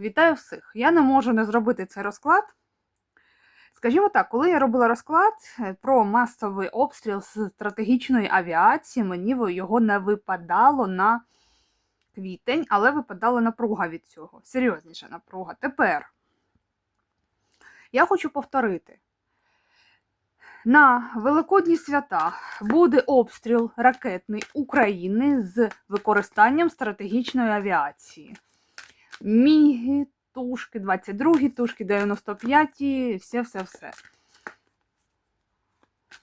Вітаю всіх! Я не можу не зробити цей розклад. Скажімо так, коли я робила розклад е, про масовий обстріл з стратегічної авіації, мені його не випадало на квітень, але випадала напруга від цього. Серйозніша напруга. Тепер я хочу повторити. На Великодні свята буде обстріл ракетний України з використанням стратегічної авіації. Міги, тушки, 22, тушки 95, все-все-все.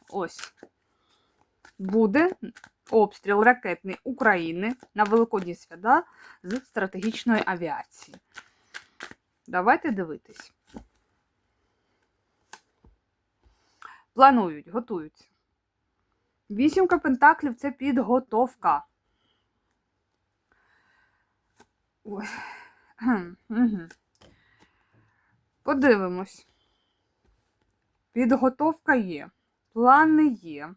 Ось. Буде обстріл ракетний України на Великодні свята з стратегічної авіації. Давайте дивитись. Планують, готуються. Вісімка пентаклів це підготовка. Ой. Угу. Подивимось. Підготовка є. Плани є.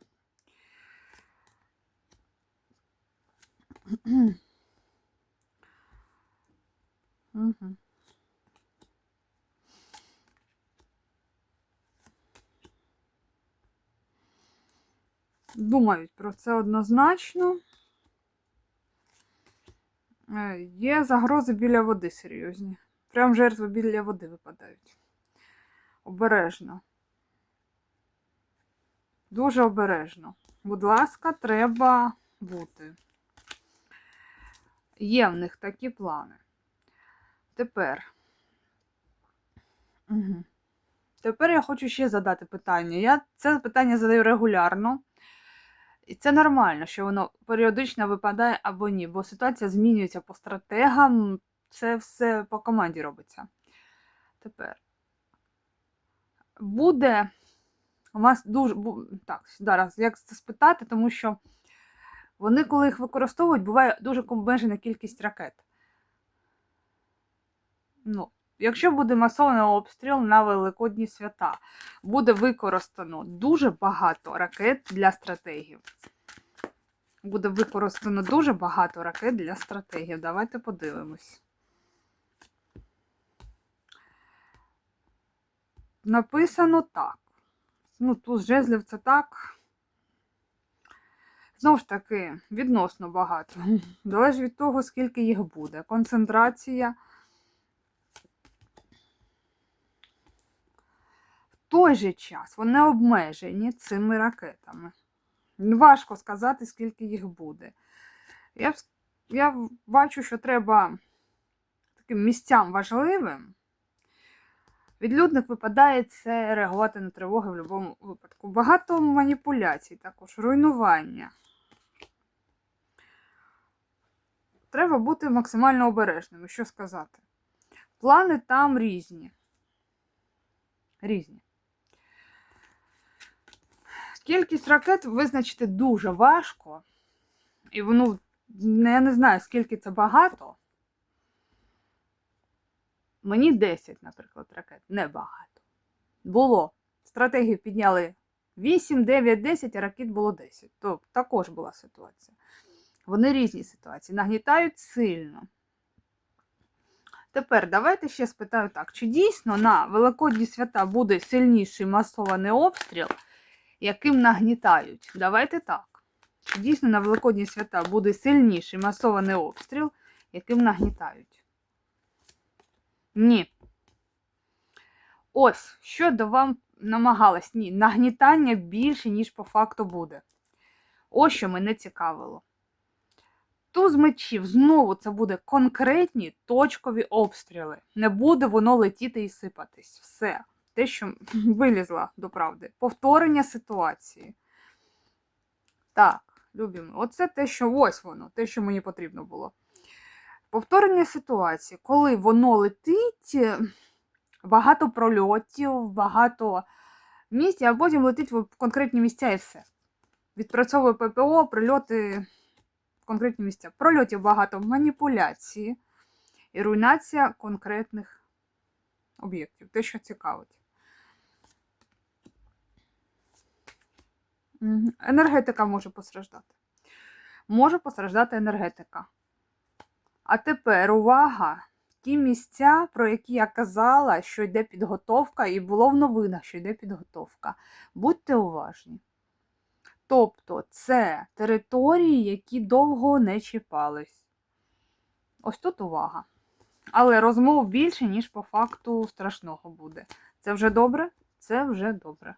Думають про це однозначно. Е, Є загрози біля води серйозні. Прям жертви біля води випадають. Обережно. Дуже обережно. Будь ласка, треба бути. Є в них такі плани. Тепер. Угу. Тепер я хочу ще задати питання. Я це питання задаю регулярно. І це нормально, що воно періодично випадає або ні, бо ситуація змінюється по стратегам, це все по команді робиться. Тепер буде у вас дуже так, зараз як це спитати, тому що вони, коли їх використовують, буває дуже обмежена кількість ракет. Ну, якщо буде масований обстріл на Великодні свята, буде використано дуже багато ракет для стратегів. Буде використано дуже багато ракет для стратегів. Давайте подивимось. Написано так. Ну, тут жезлів це так. Знову ж таки, відносно багато. Залежить від того, скільки їх буде. Концентрація. Той же час вони обмежені цими ракетами. Важко сказати, скільки їх буде. Я, я бачу, що треба таким місцям важливим. Відлюдник випадає це реагувати на тривоги в будь-якому випадку. Багато маніпуляцій, також руйнування. Треба бути максимально обережними, що сказати. Плани там різні. Різні. Кількість ракет визначити дуже важко. І воно, ну, я не знаю, скільки це багато. Мені 10, наприклад, ракет небагато. Було. Стратегію підняли 8, 9, 10, а ракет було 10. То також була ситуація. Вони різні ситуації, нагнітають сильно. Тепер давайте ще спитаю так: чи дійсно на Великодні свята буде сильніший масований обстріл, яким нагнітають? Давайте так. Дійсно на Великодні свята буде сильніший масований обстріл, яким нагнітають? Ні. Ось, що до вам намагалась. Ні, нагнітання більше, ніж по факту буде. Ось що мене цікавило. Туз мечів знову це буде конкретні точкові обстріли. Не буде воно летіти і сипатись. Все. Те, що вилізла до правди. Повторення ситуації. Так, любимо. Оце те, що ось воно, те, що мені потрібно було. Повторення ситуації, коли воно летить, е, багато прольотів, багато місць, а потім летить в конкретні місця і все. Відпрацьовує ППО, прильоти в конкретні місця. Прольотів багато, маніпуляції і руйнація конкретних об'єктів. Те, що цікавить. Енергетика може постраждати. Може постраждати енергетика. А тепер увага! ті місця, про які я казала, що йде підготовка, і було в новинах, що йде підготовка. Будьте уважні. Тобто, це території, які довго не чіпались. Ось тут увага. Але розмов більше, ніж по факту страшного буде. Це вже добре? Це вже добре.